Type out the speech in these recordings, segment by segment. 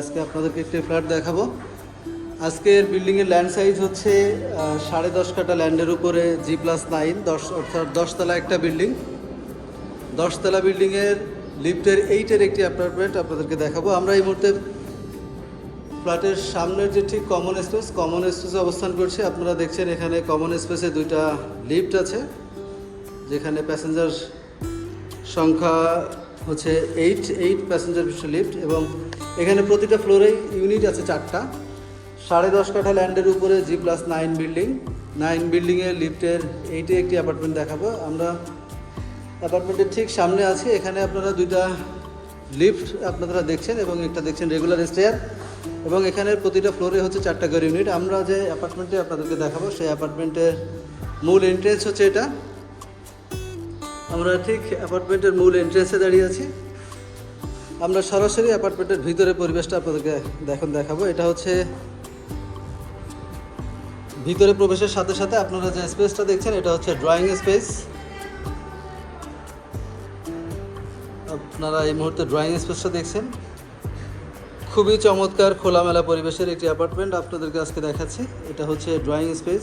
আজকে আপনাদেরকে একটি ফ্ল্যাট দেখাবো। আজকের বিল্ডিংয়ের ল্যান্ড সাইজ হচ্ছে সাড়ে দশ কাটা ল্যান্ডের উপরে জি প্লাস নাইন দশ, অর্থাৎ দশতলা একটা বিল্ডিং দশতলা বিল্ডিংয়ের লিফটের এইটের একটি অ্যাপার্টমেন্ট আপনাদেরকে দেখাবো। আমরা এই মুহূর্তে ফ্ল্যাটের সামনের যে ঠিক কমন স্পেস কমন স্পেসে অবস্থান করছে। আপনারা দেখছেন এখানে কমন স্পেসে দুইটা লিফট আছে, যেখানে প্যাসেঞ্জার সংখ্যা হচ্ছে এইট এইট প্যাসেঞ্জার বিশিষ্ট লিফট এবং এখানে প্রতিটা ফ্লোরেই ইউনিট আছে চারটা। সাড়ে দশ কাঠা ল্যান্ডের উপরে G plus nine building nine বিল্ডিংয়ের লিফটের এইটে একটি অ্যাপার্টমেন্ট দেখাবো। আমরা অ্যাপার্টমেন্টের ঠিক সামনে আছি। এখানে আপনারা দুইটা লিফট আপনারা দেখছেন এবং একটা দেখছেন রেগুলার স্টেয়ার এবং এখানে প্রতিটা ফ্লোরে হচ্ছে চারটা করে ইউনিট। আমরা যে অ্যাপার্টমেন্টে আপনাদেরকে দেখাবো, সেই অ্যাপার্টমেন্টের মূল এন্ট্রেন্স হচ্ছে এটা। আমরা ঠিক অ্যাপার্টমেন্টের মূল এন্ট্রেন্সে দাঁড়িয়ে আছি। আমরা সরাসরি অ্যাপার্টমেন্টের ভিতরে পরিবেশটা আপনাদেরকে দেখুন দেখাবো। এটা হচ্ছে ভিতরে প্রবেশের সাথে সাথে আপনারা যে স্পেসটা দেখছেন, এটা হচ্ছে ড্রয়িং স্পেস আপনারা এই মুহূর্তে ড্রয়িং স্পেসটা দেখছেন। খুবই চমৎকার খোলামেলা পরিবেশের একটি অ্যাপার্টমেন্ট আপনাদেরকে আজকে দেখাচ্ছি। এটা হচ্ছে ড্রয়িং স্পেস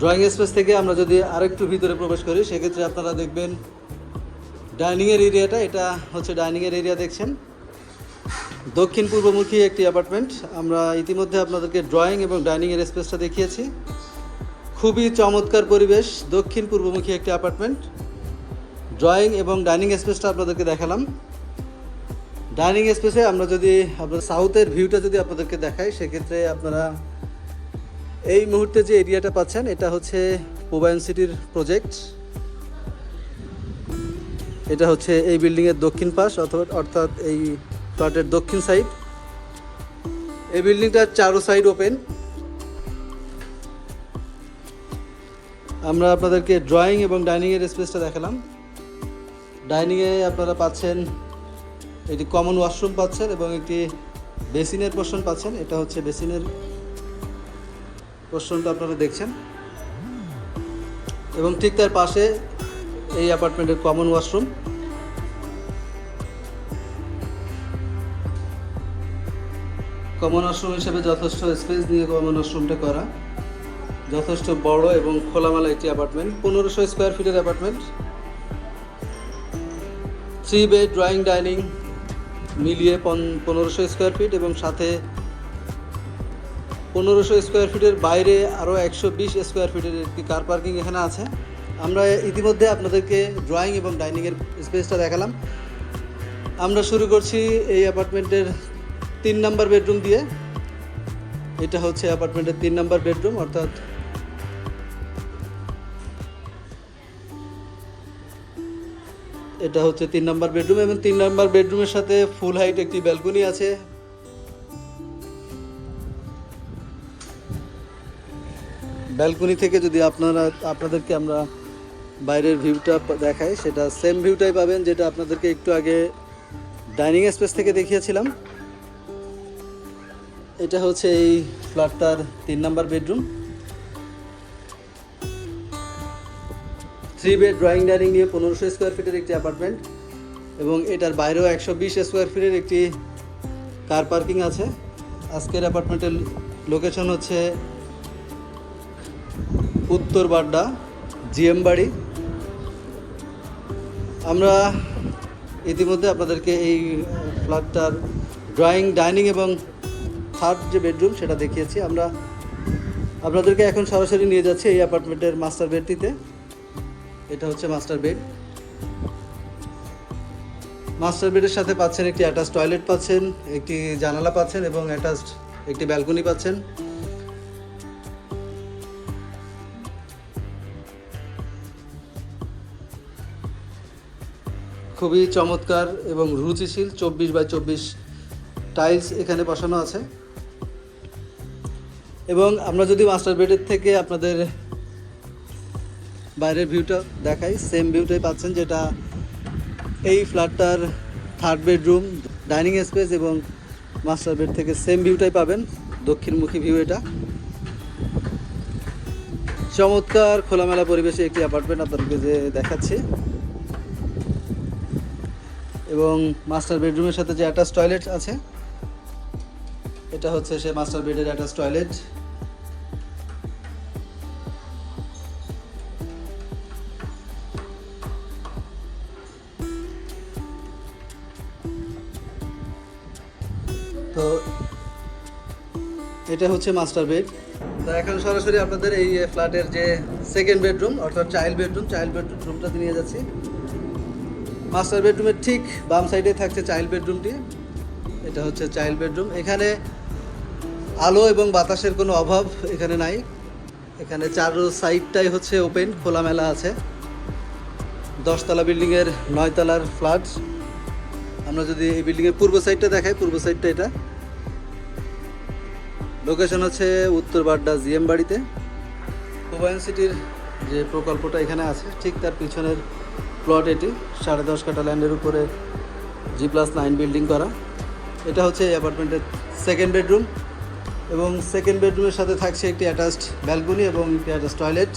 ড্রয়িং স্পেস থেকে আমরা যদি আরেকটু ভিতরে প্রবেশ করি, সেক্ষেত্রে আপনারা দেখবেন ডাইনিংয়ের এরিয়াটা এটা হচ্ছে ডাইনিংয়ের এরিয়া দেখছেন। দক্ষিণ পূর্বমুখী একটি অ্যাপার্টমেন্ট আমরা ইতিমধ্যে আপনাদেরকে ড্রয়িং এবং ডাইনিংয়ের স্পেসটা দেখিয়েছি। খুবই চমৎকার পরিবেশ, দক্ষিণ পূর্বমুখী একটি অ্যাপার্টমেন্ট ড্রয়িং এবং ডাইনিং স্পেসটা আপনাদেরকে দেখালাম। ডাইনিং স্পেসে আমরা যদি আপনার সাউথের ভিউটা যদি আপনাদেরকে দেখাই, সেক্ষেত্রে আপনারা এই মুহূর্তে যে এরিয়াটা পাচ্ছেন, এটা হচ্ছে পোবায়ন সিটির প্রজেক্ট এটা হচ্ছে এই বিল্ডিংয়ের দক্ষিণ পাশ, অথবা অর্থাৎ এই ফ্ল্যাটের দক্ষিণ সাইড এই বিল্ডিংটার চারো সাইড ওপেন আমরা আপনাদেরকে ড্রয়িং এবং ডাইনিংয়ের স্পেসটা দেখালাম। ডাইনিংয়ে আপনারা পাচ্ছেন এটি কমন ওয়াশরুম পাচ্ছেন এবং একটি বেসিনের পোর্শন পাচ্ছেন। এটা হচ্ছে বেসিনের পোর্শনটা আপনারা দেখছেন। এবং ঠিক তার পাশে এই অ্যাপার্টমেন্টের কমন ওয়াশরুম। কমন ওয়াশরুম হিসেবে যথেষ্ট স্পেস নিয়ে কমন ওয়াশরুমটা করা। যথেষ্ট বড় এবং খোলামেলা একটি অ্যাপার্টমেন্ট। পনেরোশো স্কোয়ার ফিটের apartment. Three bed, drawing, dining মিলিয়ে পনেরোশো স্কোয়ার ফিট এবং সাথে পনেরোশো স্কোয়ার ফিটের বাইরে আরও একশো বিশ স্কোয়ার ফিটের একটি কার পার্কিং এখানে আছে। আমরা ইতিমধ্যে আপনাদেরকে ড্রয়িং এবং ডাইনিংয়ের স্পেসটা দেখালাম। আমরা শুরু করছি এই অ্যাপার্টমেন্টের তিন নাম্বার বেডরুম দিয়ে। এটা হচ্ছে অ্যাপার্টমেন্টের তিন নাম্বার বেডরুম অর্থাৎ এটা হচ্ছে তিন নাম্বার বেডরুম এবং তিন নাম্বার বেডরুমের সাথে ফুল হাইট একটি ব্যালকনি আছে। ব্যালকনি থেকে যদি আপনারা, আপনাদেরকে আমরা বাইরের ভিউটা দেখাই, সেটা সেম ভিউটাই পাবেন যেটা আপনাদেরকে একটু আগে ডাইনিং স্পেস থেকে দেখিয়েছিলাম। এটা হচ্ছে এই ফ্ল্যাটটার তিন number bedroom three bed drawing dining নিয়ে পনেরোশো স্কোয়ার ফিটের একটি অ্যাপার্টমেন্ট এবং এটার বাইরেও একশো বিশ স্কোয়ার ফিটের একটি কার পার্কিং আছে। আজকের অ্যাপার্টমেন্টের লোকেশন হচ্ছে উত্তর বাড্ডা, জিএম বাড়ি। আমরা ইতিমধ্যে আপনাদেরকে এই ফ্ল্যাটটার ড্রয়িং ডাইনিং এবং থার্ড যে বেডরুম সেটা দেখিয়েছি। আমরা আপনাদেরকে এখন সরাসরি নিয়ে যাচ্ছি এই অ্যাপার্টমেন্টের মাস্টার বেডটিতে এটা হচ্ছে মাস্টার বেড মাস্টার বেডের সাথে পাচ্ছেন একটি অ্যাটাচ টয়লেট পাচ্ছেন, একটি জানালা পাচ্ছেন এবং অ্যাটাচড একটি ব্যালকনি পাচ্ছেন। খুবই চমৎকার এবং রুচিশীল চব্বিশ বাই চব্বিশ টাইলস এখানে বসানো আছে। এবং আমরা যদি মাস্টার বেডের থেকে আপনাদের বাইরের ভিউটা দেখাই, সেম ভিউটাই পাচ্ছেন, যেটা এই ফ্ল্যাটটার থার্ড বেডরুম, ডাইনিং স্পেস এবং মাস্টার বেড থেকে সেম ভিউটাই পাবেন, দক্ষিণমুখী ভিউ এটা। চমৎকার খোলামেলা পরিবেশে একটি অ্যাপার্টমেন্ট আপনাদেরকে যে দেখাচ্ছি। এবং মাস্টার বেডরুমের সাথে যে অ্যাটাচ টয়লেট আছে, এটা হচ্ছে সে মাস্টার বেডের অ্যাটাচ টয়লেট তো এটা হচ্ছে মাস্টার বেড। তো এখন সরাসরি আপনাদের এই ফ্ল্যাটের যে সেকেন্ড বেডরুম অর্থাৎ চাইল্ড বেডরুম চাইল্ড বেডরুমটাতে নিয়ে যাচ্ছি। মাস্টার বেডরুমের ঠিক বাম সাইডে থাকছে চাইল্ড বেডরুমটি। এটা হচ্ছে চাইল্ড বেডরুম। এখানে আলো এবং বাতাসের কোনো অভাব এখানে নাই। এখানে চারো সাইডটাই হচ্ছে ওপেন, খোলামেলা আছে। দশতলা বিল্ডিংয়ের নয়তলার ফ্ল্যাট। আমরা যদি এই বিল্ডিংয়ের পূর্ব সাইডটা দেখাই, পূর্ব সাইডটা এটা। লোকেশন হচ্ছে উত্তর বাড্ডা জিএম বাড়িতে। হুমায়ুন সিটির যে প্রকল্পটা এখানে আছে, ঠিক তার পিছনের প্লট এটি, সাড়ে দশ কাটা ল্যান্ডের উপরে জি প্লাস নাইন বিল্ডিং করা। এটা হচ্ছে এই অ্যাপার্টমেন্টের সেকেন্ড বেডরুম এবং সেকেন্ড বেডরুমের সাথে থাকছে একটি অ্যাটাচড ব্যালকনি এবং একটি অ্যাটাচ টয়লেট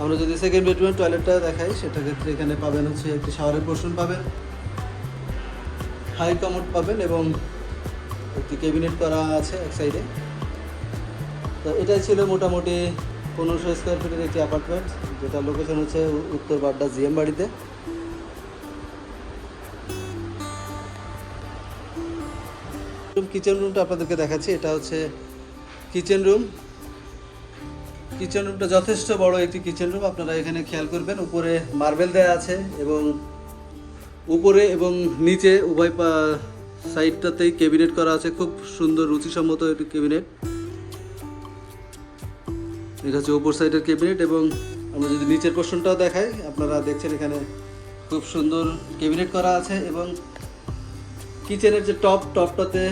আমরা যদি সেকেন্ড বেডরুমের টয়লেটটা দেখাই সেটা ক্ষেত্রে এখানে পাবেন হচ্ছে একটি শাওয়ারের পোর্শন পাবেন হাই কমোড পাবেন এবং একটি ক্যাবিনেট করা আছে এক সাইডে তো এটাই ছিল মোটামুটি পনেরোশো স্কোয়ার ফিটের একটি অ্যাপার্টমেন্ট যেটা লোকেশন হচ্ছে উত্তর বাড্ডা জিএম বাড়িতে। কিচেন রুমটা আপনাদেরকে দেখাচ্ছি, এটা হচ্ছে কিচেন রুম কিচেন রুমটা যথেষ্ট বড় একটি কিচেন রুম আপনারা এখানে খেয়াল করবেন, উপরে মার্বেল দেওয়া আছে এবং উপরে এবং নিচে উভয় সাইডটাতেই ক্যাবিনেট করা আছে, খুব সুন্দর, রুচিসম্মত একটি ক্যাবিনেট এটা হচ্ছে উপর সাইডের ক্যাবিনেট এবং আমরা যদি নিচের পোর্শনটাও দেখাই, আপনারা দেখছেন এখানে খুব সুন্দর ক্যাবিনেট করা আছে এবং কিচেনের যে টপ টপটাতে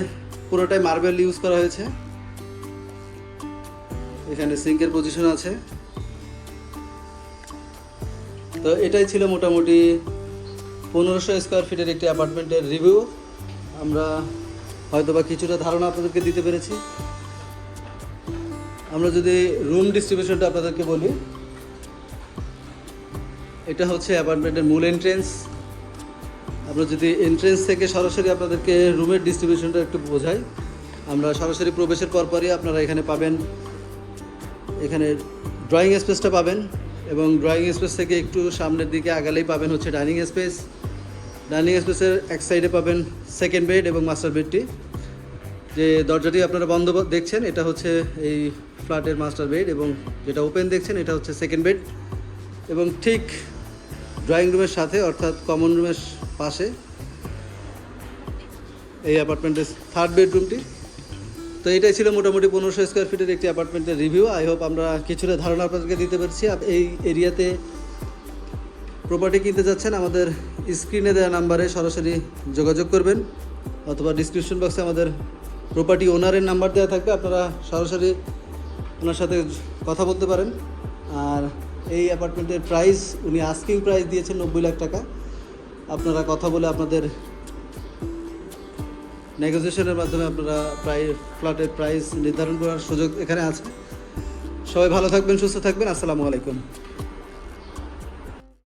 পুরোটাই মার্বেল ইউজ করা হয়েছে। এখানে সিঙ্কের পজিশন আছে। তো এটাই ছিল মোটামুটি পনেরোশো স্কোয়ার ফিটের একটি অ্যাপার্টমেন্টের রিভিউ আমরা হয়তোবা কিছুটা ধারণা আপনাদেরকে দিতে পেরেছি। আমরা যদি রুম ডিস্ট্রিবিউশনটা আপনাদেরকে বলি, এটা হচ্ছে অ্যাপার্টমেন্টের মূল এন্ট্রেন্স আমরা যদি এন্ট্রেন্স থেকে সরাসরি আপনাদেরকে রুমের ডিস্ট্রিবিউশনটা একটু বোঝাই, আমরা সরাসরি প্রবেশের পরপরই আপনারা এখানে পাবেন। এখানে ড্রয়িং স্পেসটা পাবেন এবং ড্রয়িং স্পেস থেকে একটু সামনের দিকে আগালেই পাবেন হচ্ছে ডাইনিং স্পেস ডাইনিং স্পেসের এক সাইডে পাবেন সেকেন্ড বেড এবং মাস্টার বেডটি যে দরজাটি আপনারা বন্ধ দেখছেন, এটা হচ্ছে এই ফ্ল্যাটের মাস্টার বেড এবং যেটা ওপেন দেখছেন, এটা হচ্ছে সেকেন্ড বেড এবং ঠিক ড্রয়িং রুমের সাথে, অর্থাৎ কমন রুমের পাশে এই অ্যাপার্টমেন্টের থার্ড বেডরুমটি তো এটাই ছিল মোটামুটি পনেরোশো স্কোয়ার ফিটের একটি অ্যাপার্টমেন্টের রিভিউ আই হোপ আমরা কিছুটা ধারণা আপনাদেরকে দিতে পেরেছি। এই এরিয়াতে প্রপার্টি কিনতে যাচ্ছেন, আমাদের স্ক্রিনে দেওয়া নাম্বারে সরাসরি যোগাযোগ করবেন অথবা ডিসক্রিপশন বক্সে আমাদের প্রপার্টি ওনারের নাম্বার দেওয়া থাকবে। আপনারা সরাসরি ওনার সাথে কথা বলতে পারেন। আর এই অ্যাপার্টমেন্টের প্রাইস, উনি আস্কিং প্রাইস দিয়েছেন নব্বই লাখ টাকা। আপনারা কথা বলে আপনাদের নেগোসিয়েশনের মাধ্যমে আপনারা প্রায় ফ্ল্যাটের প্রাইস নির্ধারণ করার সুযোগ এখানে আছে। সবাই ভালো থাকবেন, সুস্থ থাকবেন। আসসালামু আলাইকুম।